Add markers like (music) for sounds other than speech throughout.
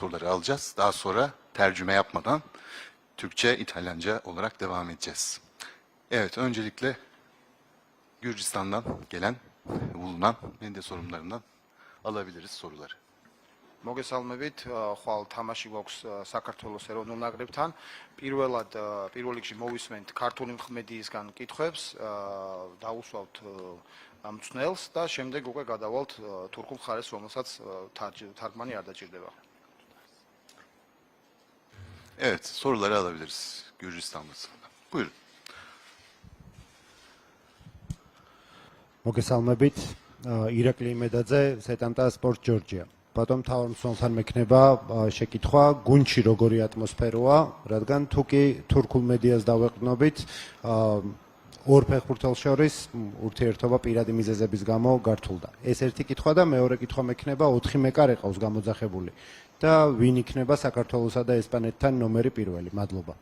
soruları alacağız. Daha sonra tercüme yapmadan Türkçe, İtalyanca olarak devam edeceğiz. Evet, öncelikle Gürcistan'dan gelen, bulunan medya sorumlularından alabiliriz soruları. მოგესალმებით, აა, ხვალ თამაში გვაქვს აა, საქართველოს ეროვნულ ნაკრებთან. პირველად აა, პირველ რიგში მოვისმენთ ქართული მედიისგან კითხვებს, აა, დაუსვავთ აა, მწნელს და შემდეგ უკვე გადავალთ აა, თურქულ მხარეს, რომელსაც აა, თარჯ- თარგმანი არ დაჭირდება. Evet, soruları alabiliriz Gürcistan basından. Buyurun. მოგესალმებით. ირაკლი იმედაძე, სეტამტა სპორტ ჯორჯია. ბატონ თავარ მსმენელთან მექნება შეკითხვა, გუნჩი როგორი ატმოსფეროა, რადგან თუ კი თურქულ მედიას დავეყნობით, ორ ფეხბურთელს შორის ურთიერთობა პირადი მიზეზების გამო გართულდა. ეს ერთი კითხვა და მეორე კითხვა მექნება, 4 მეკარე ყავს გამოძახებული და ვინ იქნება საქართველოსა და ესპანეთთან ნომერი პირველი? მადლობა.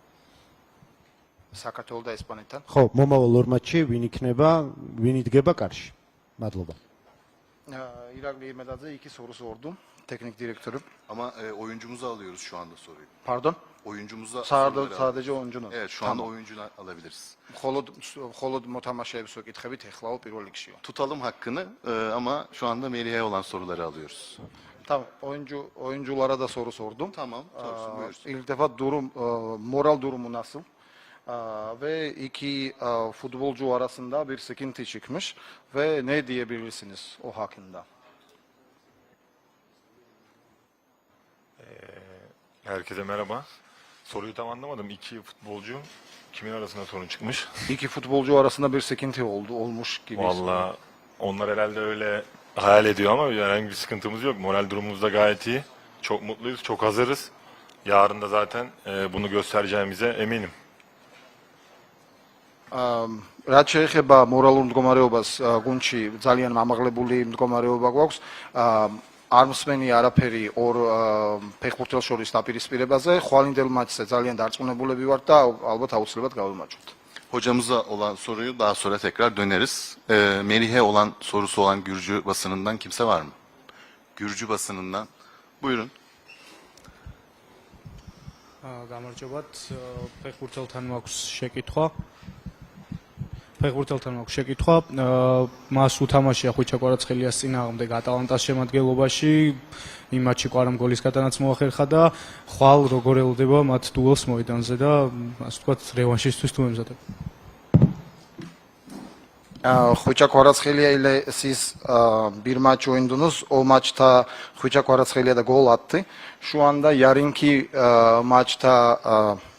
საქართველოს და ესპანეთთან. ხო, მომავალ ორ მატჩში ვინ იქნება, ვინ იდგება კარში? mადლობა. აა, ირაკლი იმედაძე იქი სოროს ორდუ, ტექნიკ დირექტორი. Ama e, oyuncumuzu alıyoruz şu anda soruyu. Pardon? Oyuncumuza Sağda soruları sadece oyuncunu. Evet, şu anda oyuncunu alabiliriz. მხოლოდ მხოლოდ მოთამაშეებს ვეკითხებით ეხლა პირველ რიგშიო. Tutalım hakkını e, ama şu anda Melih'e olan soruları alıyoruz. Tamam, oyuncu oyunculara da soru sordum. Tamam, sorsun, buyursun. İlk defa durum, e, moral durumu nasıl? Ve iki e, futbolcu arasında bir sıkıntı çıkmış ve ne diyebilirsiniz o hakkında? Herkese merhaba. Soruyu tam anlamadım. İki futbolcu kimin arasında sorun çıkmış? İki futbolcu arasında bir sıkıntı oldu, olmuş gibi. Vallahi onlar herhalde öyle hayal ediyor ama herhangi bir sıkıntımız yok. Moral durumumuz da gayet iyi. Çok mutluyuz, çok hazırız. Yarın da zaten e, bunu göstereceğimize eminim. აა, რაც შეეხება მორალურ მდგომარეობას აა, გუნდში ძალიან მომაღლებული მდგომარეობა გვაქვს. აა, არ მსმენი არაფერი ორ ფეხბურთელს შორის დაპირისპირებაზე. ხვალინდელ მატჩზე ძალიან დარწმუნებულები ვართ და ალბათ აუცილებლად გავიმარჯვებთ. Hocamıza olan soruyu daha sonra tekrar döneriz. E, Melih'e olan sorusu olan Gürcü basınından kimse var mı? Gürcü basınından. Buyurun. აა, გამარჯობათ. აა, ფეხბურთელთან მაქვს შეკითხვა. ფეხბურთელთან მაქვს შეკითხვა. მას უთამაშია ხუჩა კვარაცხელიას წინააღმდეგ ატალანტას შემადგენლობაში. იმ მატჩში კვარამ გოლის გატანაც მოახერხა და ხვალ როგორ ელოდება მათ დუელს მოედანზე და ასე ვთქვათ რევანშისთვის თუ ემზადება. Xwicha Kvaratskhelia ile siz bir maç oynadınız. O maçta Xwicha Kvaratskhelia da gol attı. Şu anda yarınki maçta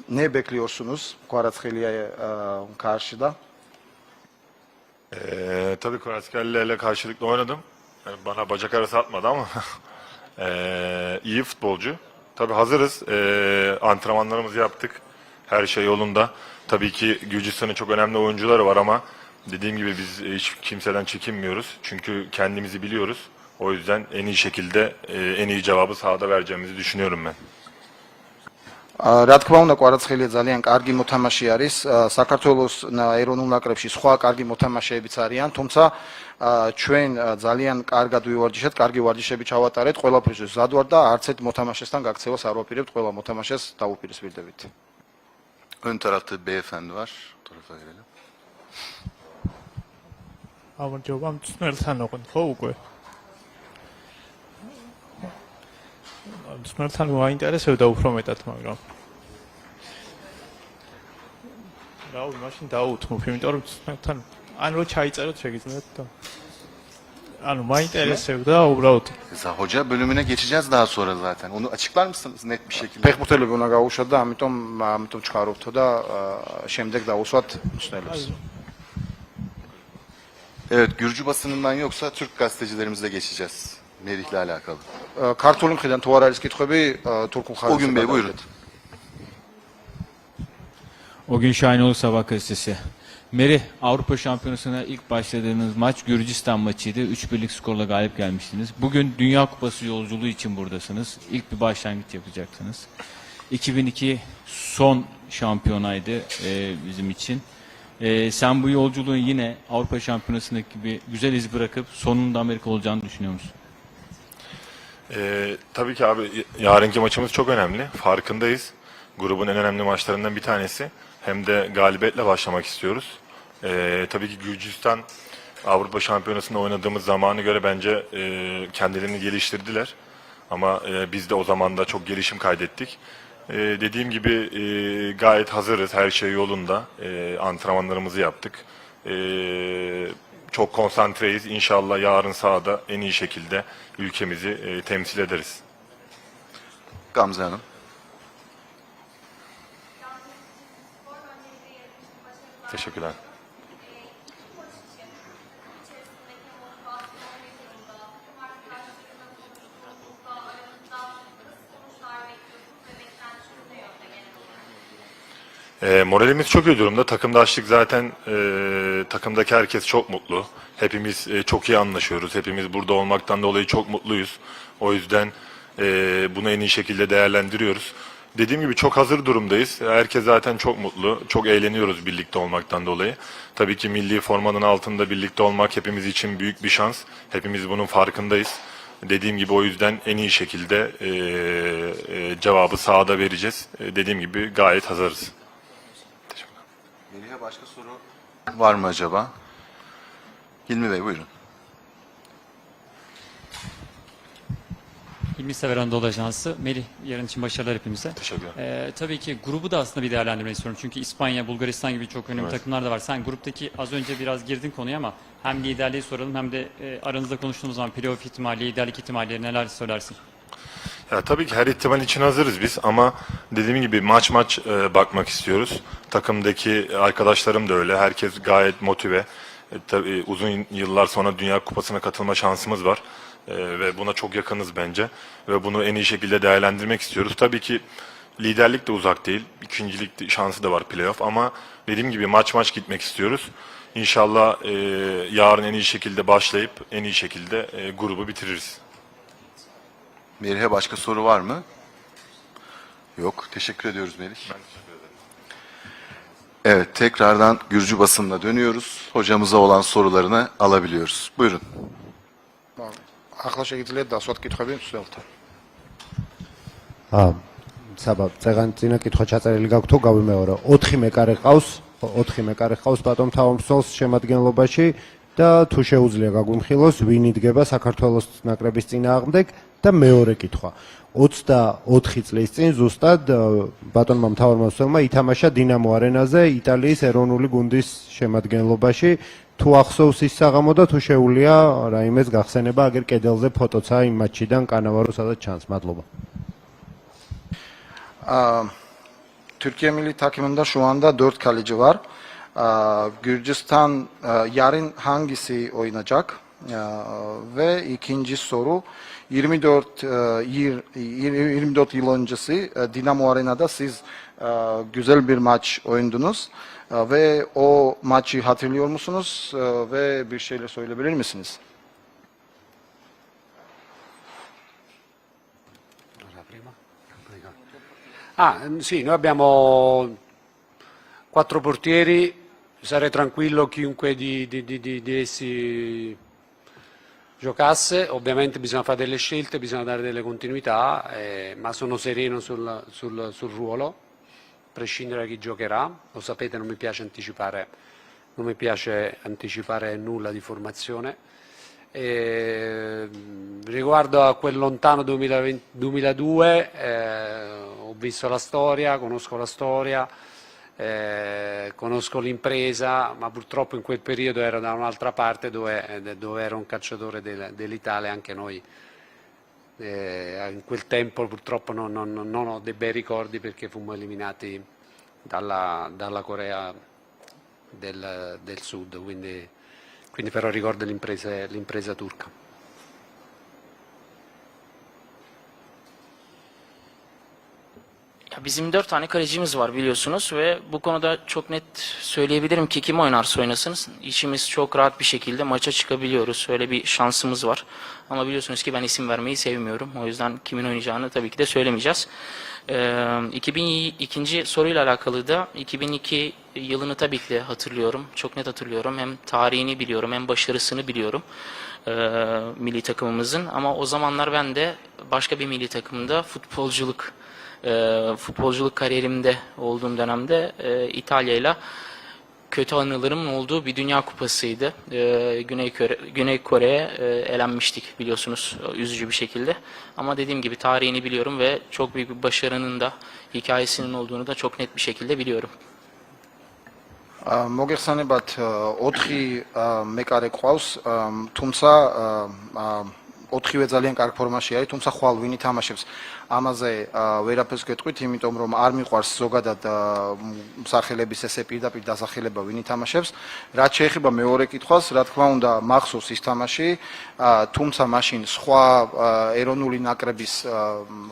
ne bekliyorsunuz Kvaratskhelia'ya karşıda? Ee, tabii Kvaratskhelia ile karşılıklı oynadım. Yani bana bacak arası atmadı ama (laughs) ee, iyi futbolcu. Tabii hazırız. Ee, antrenmanlarımızı yaptık. Her şey yolunda. Tabii ki Gürcistan'ın çok önemli oyuncuları var ama dediğim gibi biz hiç kimseden çekinmiyoruz. Çünkü kendimizi biliyoruz. O yüzden en iyi şekilde ee, en iyi cevabı sahada vereceğimizi düşünüyorum ben. რა თქმა უნდა, კვარაცხელია ძალიან კარგი მოთამაშე არის. საქართველოს ეროვნულ ნაკრებში სხვა კარგი მოთამაშეებიც არიან, თუმცა ჩვენ ძალიან კარგად ვივარჯიშეთ, კარგი ვარჯიშები ჩავატარეთ, ყველაფერში ზად ვარ და არც ერთ მოთამაშესთან გაქცევას არ ვაპირებთ, ყველა მოთამაშეს დაუპირისპირდებით. Ön tarafta beyefendi var. Tarafa verelim. გამარჯობა მწნელთან ოღონდ ხო უკვე მწნელთან მოაინტერესებდა უფრო მეტად მაგრამ რაუ მაშინ დაუთმობ იმიტომ რომ მწნელთან ან რო ჩაიწეროთ შეგიძლიათ და ანუ მაინტერესებდა უბრალოდ Mesela hoca bölümüne geçeceğiz daha sonra zaten. Onu açıklar mısınız net bir şekilde? ფეხბურთელები უნდა გაუშვათ და ამიტომ ამიტომ ჩქარობთო და აა, შემდეგ დაუსვათ მწნელებს. Evet, Gürcü basınından yoksa Türk gazetecilerimizle geçeceğiz. Melih'le alakalı. აა, ქართული მხრიდან თუ არ არის კითხვები, აა, თურქულ ხარისხი. Bugün Bey buyurun. O gün Şahinoğlu Sabah gazetesi. Meri Avrupa Şampiyonası'na ilk başladığınız maç Gürcistan maçıydı. 3-1'lik skorla galip gelmiştiniz. Bugün Dünya Kupası yolculuğu için buradasınız. İlk bir başlangıç yapacaksınız. 2002 son şampiyonaydı e, bizim için. E, sen bu yolculuğun yine Avrupa Şampiyonası'ndaki gibi güzel iz bırakıp sonunda Amerika olacağını düşünüyor musun? Ee, tabii ki abi yarınki maçımız çok önemli. Farkındayız. Grubun en önemli maçlarından bir tanesi. Hem de galibiyetle başlamak istiyoruz. Ee, tabii ki Gürcistan Avrupa Şampiyonası'nda oynadığımız zamanı göre bence e, kendilerini geliştirdiler. Ama e, biz de o zaman da çok gelişim kaydettik. E, dediğim gibi e, gayet hazırız. Her şey yolunda. E, antrenmanlarımızı yaptık. E, çok konsantreyiz. İnşallah yarın sahada en iyi şekilde ülkemizi e, temsil ederiz. Gamze Hanım. Teşekkürler. E, moralimiz çok iyi durumda. Takımdaşlık zaten e, takımdaki herkes çok mutlu. Hepimiz e, çok iyi anlaşıyoruz. Hepimiz burada olmaktan dolayı çok mutluyuz. O yüzden e, bunu en iyi şekilde değerlendiriyoruz. Dediğim gibi çok hazır durumdayız. Herkes zaten çok mutlu. Çok eğleniyoruz birlikte olmaktan dolayı. Tabii ki milli formanın altında birlikte olmak hepimiz için büyük bir şans. Hepimiz bunun farkındayız. Dediğim gibi o yüzden en iyi şekilde e, e, cevabı sahada vereceğiz. E, dediğim gibi gayet hazırız. Başka soru var mı acaba? Hilmi Bey buyurun. İlmi Sever Anadolu Ajansı. Melih yarın için başarılar hepimize. Teşekkürler. Ee, tabii ki grubu da aslında bir değerlendirmek istiyorum. Çünkü İspanya, Bulgaristan gibi çok önemli Evet. takımlar da var. Sen gruptaki az önce biraz girdin konuya ama hem liderliği soralım hem de e, aranızda konuştuğumuz zaman playoff ihtimali, liderlik ihtimalleri neler söylersin? Ya tabii ki her ihtimal için hazırız biz ama dediğim gibi maç maç e, bakmak istiyoruz. Takımdaki arkadaşlarım da öyle. Herkes gayet motive. E, tabii uzun yıllar sonra Dünya Kupası'na katılma şansımız var. E, ve buna çok yakınız bence. Ve bunu en iyi şekilde değerlendirmek istiyoruz. Tabii ki liderlik de uzak değil. İkincilik de- şansı da var playoff ama dediğim gibi maç maç gitmek istiyoruz. İnşallah e, yarın en iyi şekilde başlayıp en iyi şekilde e, grubu bitiririz. Melih'e başka soru var mı? Yok. Teşekkür ediyoruz Melih. Evet, tekrardan Gürcü basınına dönüyoruz. Hocamıza olan sorularını alabiliyoruz. Buyurun. ახლა შეგიძლიათ დასვათ კითხვები მსვლელთან. აა საბა წეგან წინა კითხვა ჩაწერილი გაქვთ თუ გავიმეორო 4 მეკარე ყავს 4 მეკარე ყავს ბატონ თავმსოლს შემადგენლობაში და თუ შეუძლია გაგვიმხილოს ვინ იდგება საქართველოს ნაკრების წინააღმდეგ და მეორე კითხვა 24 წლის წინ ზუსტად ა, ბატონმა მთავარმოსელმა ითამაშა დინამო არენაზე იტალიის ეროვნული გუნდის შემადგენლობაში თუ ახსოვს ის საღამო და თუ შეუულია რაიმეს გახსენება აგერ კედელზე ფოტოცა იმ მატჩიდან კანავარო სადაც çans მადლობა milli takımında şu anda 4 kaleci var. Aa, Gürcistan e, yarın hangisi oynayacak? Aa, ve ikinci soru 24 e, yıl 24 öncesi e, Dinamo Arena'da siz e, güzel bir maç oynadınız E, ve o maçı hatırlıyor musunuz ve bir şeyler söyleyebilir misiniz? Ah, sì, noi abbiamo quattro portieri, sarei tranquillo chiunque di- di- di- di essi giocasse, ovviamente bisogna fare delle scelte, bisogna dare delle continuità, eh, ma sono sereno sul, sul- sul ruolo, a prescindere da chi giocherà, lo sapete non mi piace anticipare, mi piace anticipare nulla di formazione. E, riguardo a quel lontano 2020 2002, eh, ho visto la storia, conosco la storia, eh, conosco l'impresa, ma purtroppo in quel periodo ero da un'altra parte dove, eh, dove ero un calciatore del- dell'Italia, anche noi eh, in quel tempo purtroppo non, non- non ho dei bei ricordi perché fummo eliminati dalla, dalla Corea del, del Sud, quindi, quindi però ricordo l'impresa turca. Ya bizim dört tane kalecimiz var biliyorsunuz ve bu konuda çok net söyleyebilirim ki kim oynarsa oynasın işimiz çok rahat bir şekilde maça çıkabiliyoruz. Öyle bir şansımız var. Ama biliyorsunuz ki ben isim vermeyi sevmiyorum. O yüzden kimin oynayacağını tabii ki de söylemeyeceğiz. Ee, 2002. soruyla alakalı da 2002 yılını tabii ki de hatırlıyorum. Çok net hatırlıyorum. Hem tarihini biliyorum hem başarısını biliyorum e, milli takımımızın. Ama o zamanlar ben de başka bir milli takımda futbolculuk e, futbolculuk kariyerimde olduğum dönemde e, İtalya ile kötü anılarımın olduğu bir Dünya Kupası'ydı. Ee, Güney Kore, Güney Kore'ye e, elenmiştik biliyorsunuz üzücü bir şekilde. Ama dediğim gibi tarihini biliyorum ve çok büyük bir başarının da hikayesinin olduğunu da çok net bir şekilde biliyorum. ა, მოგეხსენებათ 4 მეკარე ყავს, ა, თუმცა ა, ა, ოთხივე ძალიან კარგ ფორმაში არის, თუმცა ხვალ ვინ ითამაშებს ამაზე ვერაფერს გეტყვით, იმიტომ რომ არ მიყვარს ზოგადად ა, მსახელების ესე პირდაპირ დასახელება ვინ ითამაშებს. რაც შეეხება მეორე კითხვას, რა თქმა უნდა, მახსოვს ის თამაში, თუმცა მაშინ სხვა ეროვნული ნაკრების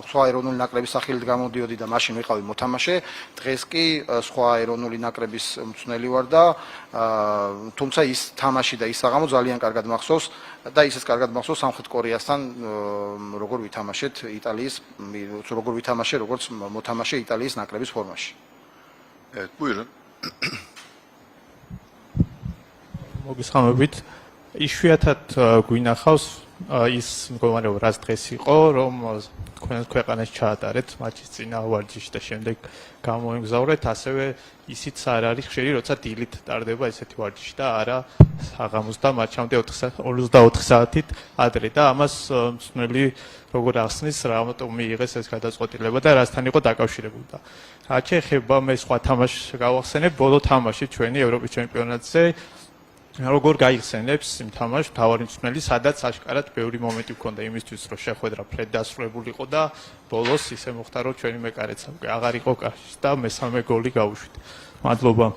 სხვა ეროვნული ნაკრების სახელით გამოდიოდი და მაშინ ვიყავი მოთამაშე. დღეს კი სხვა ეროვნული ნაკრების მწვრთნელი ვარ და თუმცა ის თამაში და ის საღამო ძალიან კარგად მახსოვს და ისიც კარგად მახსოვს სამხრეთ კორეასთან როგორ ვითამაშეთ იტალიის როგორ ვითამაშე როგორც მოთამაშე იტალიის ნაკრების ფორმაში. Buyurun. მოგესალმებით. იშვიათად ა, გვინახავს ის მდგომარეობა, რაც დღეს იყო, რომ თქვენ ქვეყანას ჩაატარეთ მატჩის წინა ვარჯიში და შემდეგ გამოიმგზავრეთ, ასევე ისიც არ არის ხშირი, როცა დილით ტარდება ესეთი ვარჯიში და არა საღამოს და მატჩამდე 4 საათ 24 საათით ადრე და ამას მსმელი როგორ ახსნის, რამატომ მიიღეს ეს გადაწყვეტილება და რასთან იყო დაკავშირებული და რაც შეეხება მე სხვა თამაშს გავახსენებ, ბოლო თამაში ჩვენი ევროპის ჩემპიონატზე როგორ გაიხსენებს იმ თამაშს თავარი მსმელი, სადაც აშკარად ბევრი მომენტი ჰქონდა იმისთვის, რომ შეხვედრა ფრედ დასრულებულიყო და ბოლოს ისე მოხდა, რომ ჩვენი მეკარეც უკვე აღარ იყო კარში და მესამე გოლი გავუშვით. მადლობა.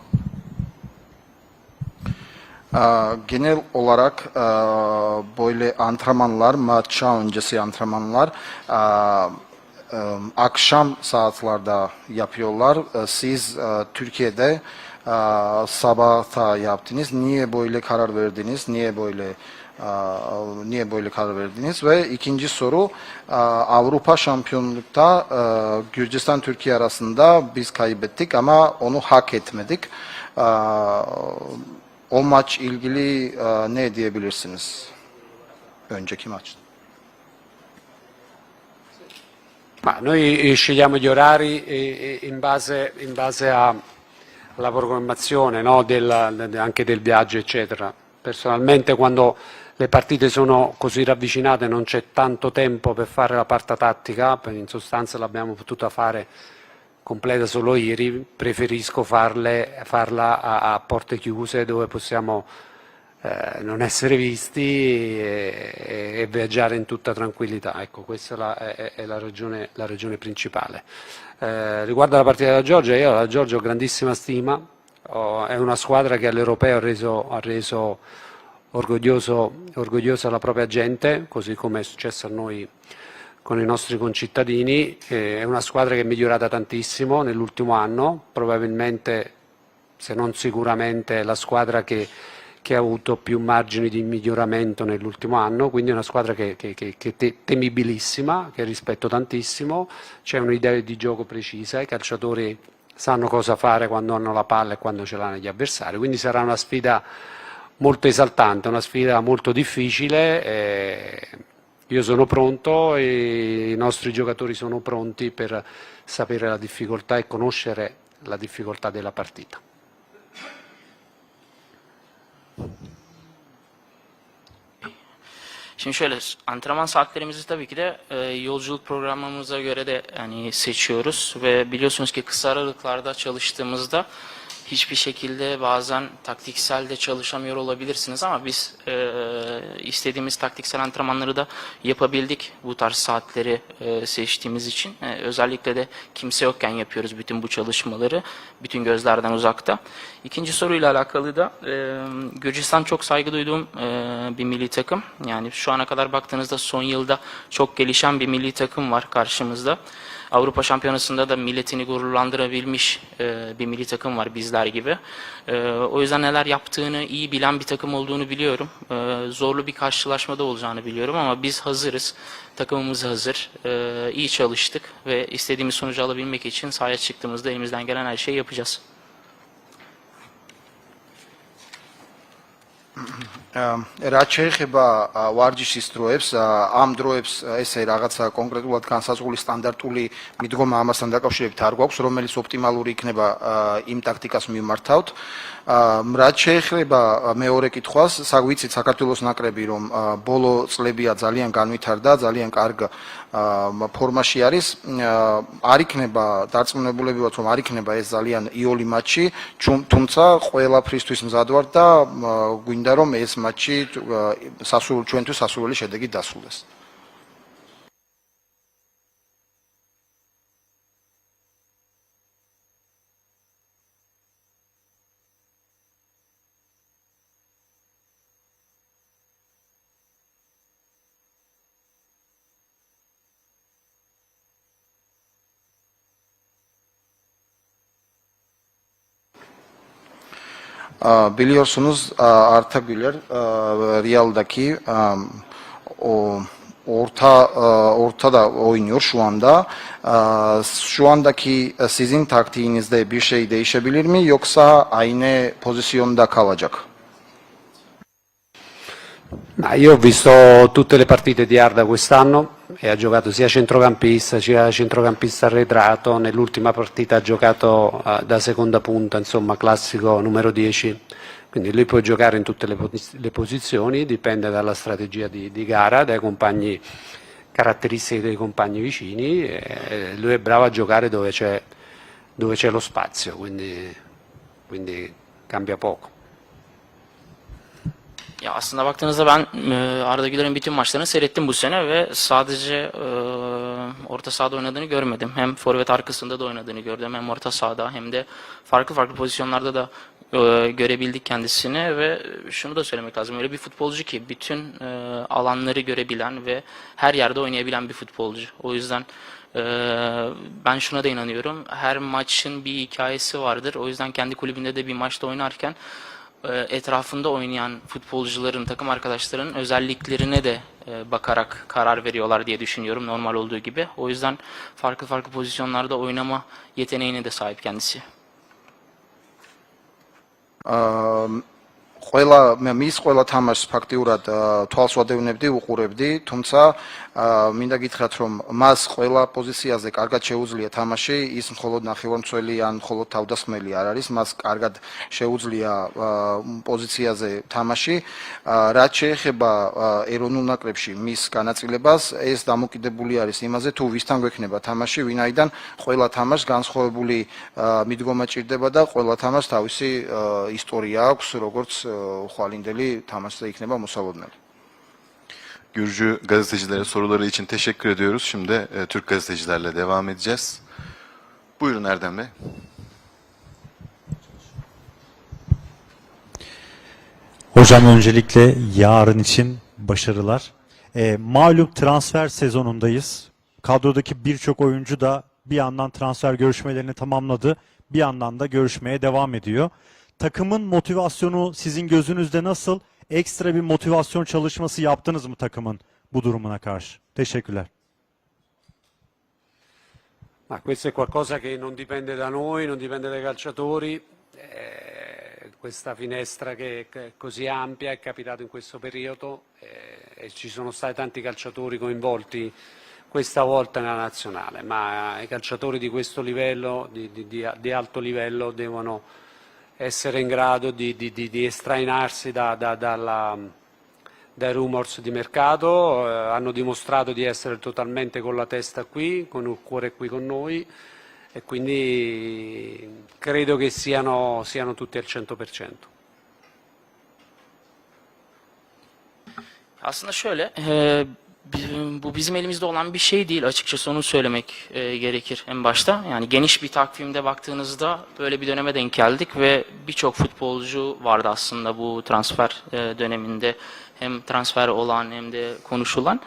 Aa, böyle antrenmanlar, maça öncesi antrenmanlar aa, e, akşam saatlerde yapıyorlar. E, Siz e, Türkiye'de aa, sabahta yaptınız. Niye böyle karar verdiniz? Niye böyle niye böyle karar verdiniz? Ve ikinci soru Avrupa Şampiyonlukta Gürcistan Türkiye arasında biz kaybettik ama onu hak etmedik. O maç ilgili ne diyebilirsiniz? Önceki maç. Ma noi eh, scegliamo gli orari eh, eh, in base, in base a- alla programmazione no, del- de- anche del viaggio, eccetera. Personalmente quando le partite sono così ravvicinate non c'è tanto tempo per fare la parte tattica, in sostanza l'abbiamo potuta fare completa solo ieri, preferisco farle- farla a, a porte chiuse dove possiamo eh, non essere visti e, e- viaggiare in tutta tranquillità. Ecco, questa è la, è- è la ragione, la ragione principale. Eh, riguardo alla partita della Georgia, io alla Georgia ho grandissima stima, ho- è una squadra che all'Europeo ha reso, ha reso orgoglioso, orgogliosa la propria gente, così come è successo a noi con i nostri concittadini. Eh, è una squadra che è migliorata tantissimo nell'ultimo anno, probabilmente, se non sicuramente, la squadra che, che ha avuto più margini di miglioramento nell'ultimo anno, quindi è una squadra che, che- che- che te- temibilissima, che rispetto tantissimo, c'è un'idea di gioco precisa, i calciatori sanno cosa fare quando hanno la palla e quando ce l'hanno gli avversari, quindi sarà una sfida molto esaltante, una sfida molto difficile. eh, io sono pronto e i nostri giocatori sono pronti per sapere la difficoltà e conoscere la difficoltà della partita. Şimdi şöyle antrenman saatlerimizi tabii ki de e, yolculuk programımıza göre de yani seçiyoruz. Ve biliyorsunuz ki kısa aralıklarda çalıştığımızda hiçbir şekilde bazen taktiksel de çalışamıyor olabilirsiniz ama biz e, istediğimiz taktiksel antrenmanları da yapabildik bu tarz saatleri e, seçtiğimiz için. E, özellikle de kimse yokken yapıyoruz bütün bu çalışmaları bütün gözlerden uzakta. İkinci soruyla alakalı da e, Gürcistan çok saygı duyduğum e, bir milli takım. Yani şu ana kadar baktığınızda son yılda çok gelişen bir milli takım var karşımızda. Avrupa Şampiyonası'nda da milletini gururlandırabilmiş e, bir milli takım var bizler gibi. E, o yüzden neler yaptığını iyi bilen bir takım olduğunu biliyorum. E, zorlu bir karşılaşmada olacağını biliyorum ama biz hazırız. Takımımız hazır. E, iyi çalıştık ve istediğimiz sonucu alabilmek için sahaya çıktığımızda elimizden gelen her şeyi yapacağız. რაც შეეხება ა, ვარჯიშის დროებს, ამ დროებს ესე რაღაცა კონკრეტულად განსაზღვრული სტანდარტული მიდგომა ამასთან დაკავშირებით არ გვაქვს, რომელიც ოპტიმალური იქნება იმ ტაქტიკას მიმართავთ. ა, რაც შეეხება ა, მეორე კითხვას, საგვიცით საქართველოს ნაკრები რომ ბოლო წლებია ძალიან განვითარდა, ძალიან კარგ ა, ფორმაში არის, არ იქნება დარწმუნებულები ვართ რომ არ იქნება ეს ძალიან იოლი მატჩი, თუმცა ყველაფრისთვის მზად ვარ და გვინდა რომ ეს მატჩი სასურველ ჩვენთვის სასურველი შედეგით დასრულდეს. Biliyorsunuz a, artabilir a, Real'daki o orta ortada oynuyor şu anda. Şu andaki sizin taktiğinizde bir şey değişebilir mi yoksa aynı pozisyonda kalacak? İo ho visto tutte le partite di Arda quest'anno e ha giocato sia centrocampista sia centrocampista arretrato. Nell'ultima partita ha giocato eh, da seconda punta, insomma, classico numero 10. Quindi lui può giocare in tutte le, posi- le posizioni, dipende dalla strategia di, di gara, dai compagni, caratteristiche dei compagni vicini. E lui è bravo a giocare dove c'è, dove c'è lo spazio, quindi, quindi cambia poco. Ya aslında baktığınızda ben e, Arda Güler'in bütün maçlarını seyrettim bu sene ve sadece e, orta sahada oynadığını görmedim. Hem forvet arkasında da oynadığını gördüm hem orta sahada hem de farklı farklı pozisyonlarda da e, görebildik kendisini ve şunu da söylemek lazım. Öyle bir futbolcu ki bütün e, alanları görebilen ve her yerde oynayabilen bir futbolcu. O yüzden e, ben şuna da inanıyorum. Her maçın bir hikayesi vardır. O yüzden kendi kulübünde de bir maçta oynarken etrafında oynayan futbolcuların, takım arkadaşlarının özelliklerine de e, bakarak karar veriyorlar diye düşünüyorum normal olduğu gibi. O yüzden farklı farklı pozisyonlarda oynama yeteneğine de sahip kendisi. აა ყველა მე მის ყველა თამაშს ფაქტიურად აა, თვალს ვადევნებდი, უყურებდი, თუმცა აა, მინდა გითხრათ, რომ მას ყველა პოზიციაზე კარგად შეუძლია თამაში, ის მხოლოდ ნახევარმცველი ან მხოლოდ თავდასხმელი არ არის, მას კარგად შეუძლია პოზიციაზე თამაში. რაც შეეხება ეროვნულ ნაკრებში მის განაწილებას, ეს დამოკიდებული არის იმაზე, თუ ვისთან გვექნება თამაში, ვინაიდან ყველა თამაშს განსხვავებული მიდგომა ჭირდება და ყველა თამაშს თავისი ისტორია აქვს, როგორც ხვალინდელი თამაშზე იქნება მოსალოდნელი. Gürcü gazetecilere soruları için teşekkür ediyoruz. Şimdi e, Türk gazetecilerle devam edeceğiz. Buyurun Erdem Bey. Hocam öncelikle yarın için başarılar. E, malum transfer sezonundayız. Kadrodaki birçok oyuncu da bir yandan transfer görüşmelerini tamamladı. Bir yandan da görüşmeye devam ediyor. Takımın motivasyonu sizin gözünüzde nasıl? Ekstra bir motivasyon çalışması yaptınız mı takımın bu durumuna karşı? Teşekkürler. Ma questo è qualcosa che non dipende da noi, non dipende dai calciatori. Eh, questa finestra che è così ampia è capitato in questo periodo eh, e ci sono stati tanti calciatori coinvolti questa volta nella nazionale, ma i calciatori di questo livello, di- di- di alto livello, devono essere in grado di, di- di- di estrainarsi da- da- dalla, dai rumors di mercato, eh, hanno dimostrato di essere totalmente con la testa qui, con il cuore qui con noi e quindi credo che siano, siano tutti al 100%. Aslında şöyle, e, bu bizim elimizde olan bir şey değil açıkçası onu söylemek e, gerekir en başta. Yani geniş bir takvimde baktığınızda böyle bir döneme denk geldik ve birçok futbolcu vardı aslında bu transfer e, döneminde hem transfer olan hem de konuşulan.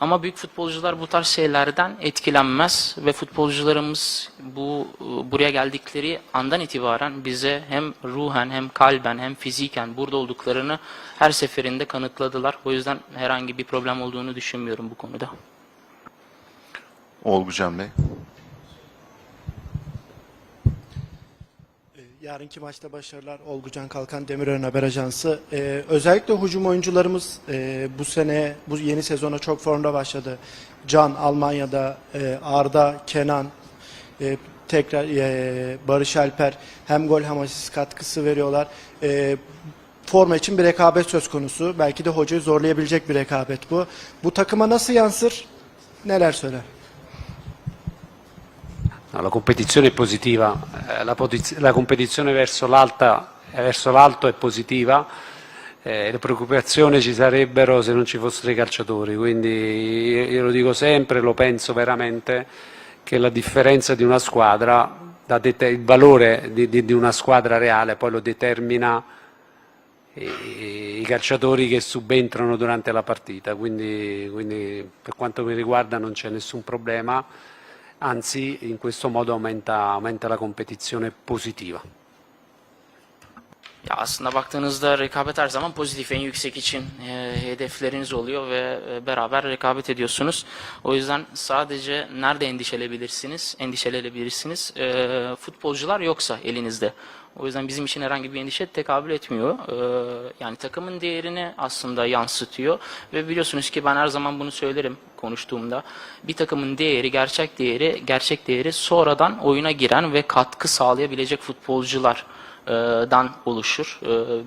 Ama büyük futbolcular bu tarz şeylerden etkilenmez ve futbolcularımız bu buraya geldikleri andan itibaren bize hem ruhen hem kalben hem fiziken burada olduklarını her seferinde kanıtladılar. O yüzden herhangi bir problem olduğunu düşünmüyorum bu konuda. Olgucan Bey. Yarınki maçta başarılar. Olgucan Kalkan Demirören Haber Ajansı. Ee, özellikle hücum oyuncularımız e, bu sene, bu yeni sezona çok formda başladı. Can Almanya'da, e, Arda, Kenan, e, tekrar e, Barış Alper hem gol hem asist katkısı veriyorlar. E, forma için bir rekabet söz konusu. Belki de hocayı zorlayabilecek bir rekabet bu. Bu takıma nasıl yansır? Neler söyler? No, la competizione è positiva, eh, la, la competizione verso l'alto è positiva, eh, le preoccupazioni ci sarebbero se non ci fossero i calciatori, quindi io, io lo dico sempre, lo penso veramente, che la differenza di una squadra, il valore di, di- di una squadra reale poi lo determina i, i calciatori che subentrano durante la partita, quindi, quindi per quanto mi riguarda non c'è nessun problema anzi in questo modo aumenta, aumenta la competizione positiva. Ya aslında baktığınızda rekabet her zaman pozitif en yüksek için e, hedefleriniz oluyor ve e, beraber rekabet ediyorsunuz. O yüzden sadece nerede endişelebilirsiniz? Endişelenebilirsiniz. E, futbolcular yoksa elinizde. O yüzden bizim için herhangi bir endişe tekabül etmiyor. E, yani takımın değerini aslında yansıtıyor ve biliyorsunuz ki ben her zaman bunu söylerim konuştuğumda. Bir takımın değeri, gerçek değeri, gerçek değeri sonradan oyuna giren ve katkı sağlayabilecek futbolcular dan oluşur.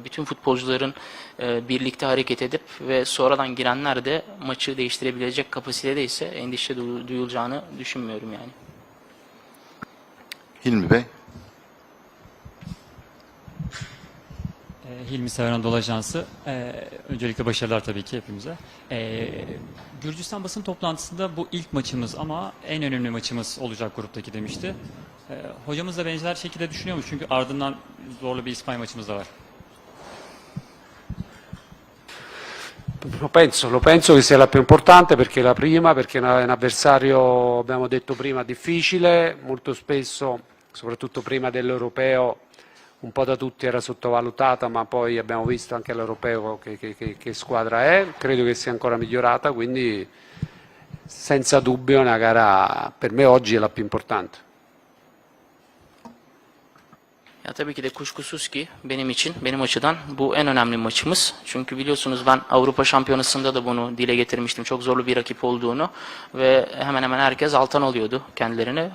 Bütün futbolcuların birlikte hareket edip ve sonradan girenler de maçı değiştirebilecek kapasitede ise endişe duyu- duyulacağını düşünmüyorum yani. Hilmi Bey. Hilmi Sever Anadolu Ajansı. Ee, öncelikle başarılar tabii ki hepimize. Ee, Gürcistan basın toplantısında bu ilk maçımız ama en önemli maçımız olacak gruptaki demişti. Hocamız da benzer şekilde düşünüyormuş çünkü ardından zorlu bir İspanya maçımız da var. Lo penso, lo penso che sia la più importante perché è la prima, perché è un avversario, abbiamo detto prima, difficile, molto spesso, soprattutto prima dell'europeo, un po' da tutti era sottovalutata, ma poi abbiamo visto anche all'europeo che, che- che- che squadra è, credo che sia ancora migliorata, quindi senza dubbio è una gara per me oggi è la più importante. Ya tabii ki de kuşkusuz ki benim için, benim açıdan bu en önemli maçımız. Çünkü biliyorsunuz ben Avrupa Şampiyonası'nda da bunu dile getirmiştim. Çok zorlu bir rakip olduğunu ve hemen hemen herkes altan alıyordu kendilerini,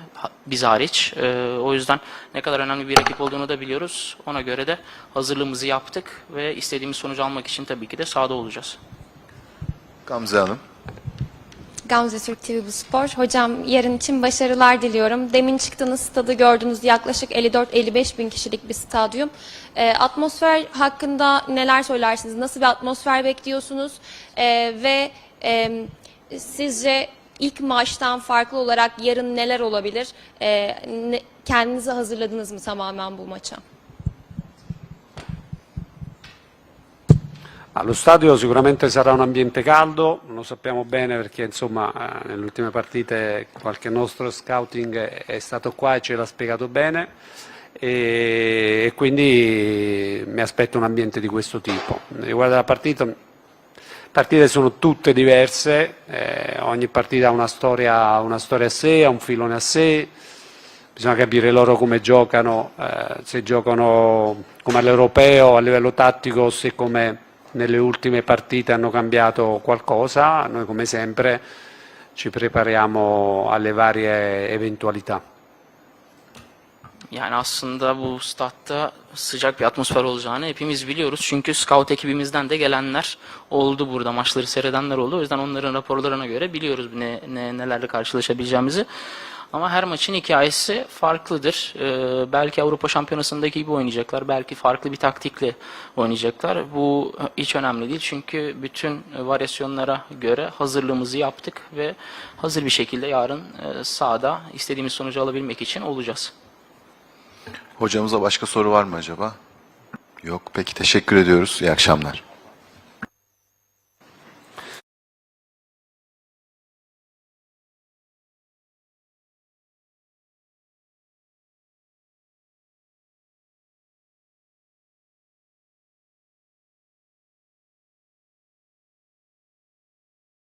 biz hariç. Ee, o yüzden ne kadar önemli bir rakip olduğunu da biliyoruz. Ona göre de hazırlığımızı yaptık ve istediğimiz sonucu almak için tabii ki de sahada olacağız. Gamze Hanım. Gamze Türk TV Bu Spor. Hocam yarın için başarılar diliyorum. Demin çıktığınız stadı gördünüz. Yaklaşık 54-55 bin kişilik bir stadyum. Ee, atmosfer hakkında neler söylersiniz? Nasıl bir atmosfer bekliyorsunuz? Ee, ve e, sizce ilk maçtan farklı olarak yarın neler olabilir? Ee, ne- kendinizi hazırladınız mı tamamen bu maça? Ah, Lo stadio sicuramente sarà un ambiente caldo, lo sappiamo bene perché insomma eh, nelle ultime partite qualche nostro scouting è- stato qua e ce l'ha spiegato bene e, quindi mi aspetto un ambiente di questo tipo. Riguardo la partita, le partite sono tutte diverse, eh, ogni partita ha una storia, una storia a sé, ha un filone a sé, bisogna capire loro come giocano, eh, se giocano come all'europeo a livello tattico se come nelle ultime partite hanno cambiato qualcosa, noi come sempre ci prepariamo alle varie eventualità. Yani aslında bu statta sıcak bir atmosfer olacağını hepimiz biliyoruz. Çünkü scout ekibimizden de gelenler oldu burada. Maçları seyredenler oldu. O yüzden onların raporlarına göre biliyoruz ne, ne, nelerle karşılaşabileceğimizi. Ama her maçın hikayesi farklıdır. Ee, belki Avrupa Şampiyonası'ndaki gibi oynayacaklar. Belki farklı bir taktikle oynayacaklar. Bu hiç önemli değil. Çünkü bütün varyasyonlara göre hazırlığımızı yaptık ve hazır bir şekilde yarın e, sahada istediğimiz sonucu alabilmek için olacağız. Hocamıza başka soru var mı acaba? Yok. Peki teşekkür ediyoruz. İyi akşamlar.